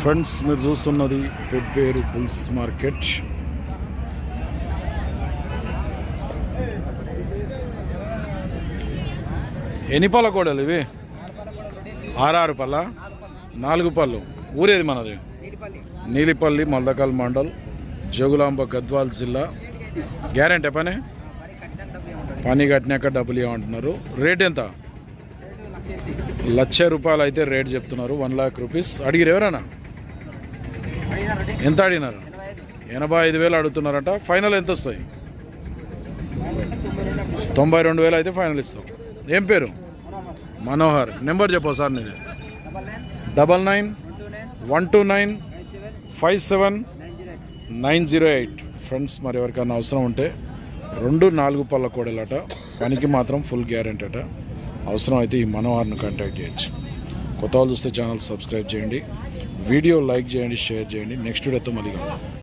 Friends మీరు చూస్తున్నది Pebbair bulls market. ఎన్ని పళ్ళ కూడలు ఇవి? ఆరారు పళ్ళ నాలుగు పళ్ళు. ఊరేది మనది? నీలిపల్లి మల్దకల్ మండల్ జోగులాంబ గద్వాల్ జిల్లా. గ్యారెంటీ పని? పని కట్టినాక డబ్బులు ఏమంటున్నారు రేట్ ఎంత? లక్ష రూపాయలు అయితే రేట్ చెప్తున్నారు. One lakh rupees. అడిగిరు ఎవరన్నా? ఎంత అడిగినారు ఎనభై ఐదు వేలు అడుగుతున్నారట ఫైనల్ ఎంత వస్తాయి తొంభై రెండు వేలు అయితే ఫైనల్ ఇస్తాం. ఏం పేరు? మనోహర్. నెంబర్ చెప్పు సార్ నీది. Double nine one two nine five seven nine zero eight. Friends మరి ఎవరికైనా అవసరం ఉంటే రెండు నాలుగు పళ్ళ కోడలట. పనికి మాత్రం ఫుల్ గ్యారెంటీ అట. అవసరం అయితే ఈ మనోహర్ను కాంటాక్ట్ చేయొచ్చు. కొత్త వాళ్ళు చూస్తే ఛానల్ సబ్స్క్రైబ్ చేయండి. వీడియో లైక్ చేయండి షేర్ చేయండి. నెక్స్ట్ వీడియోతో మళ్ళీ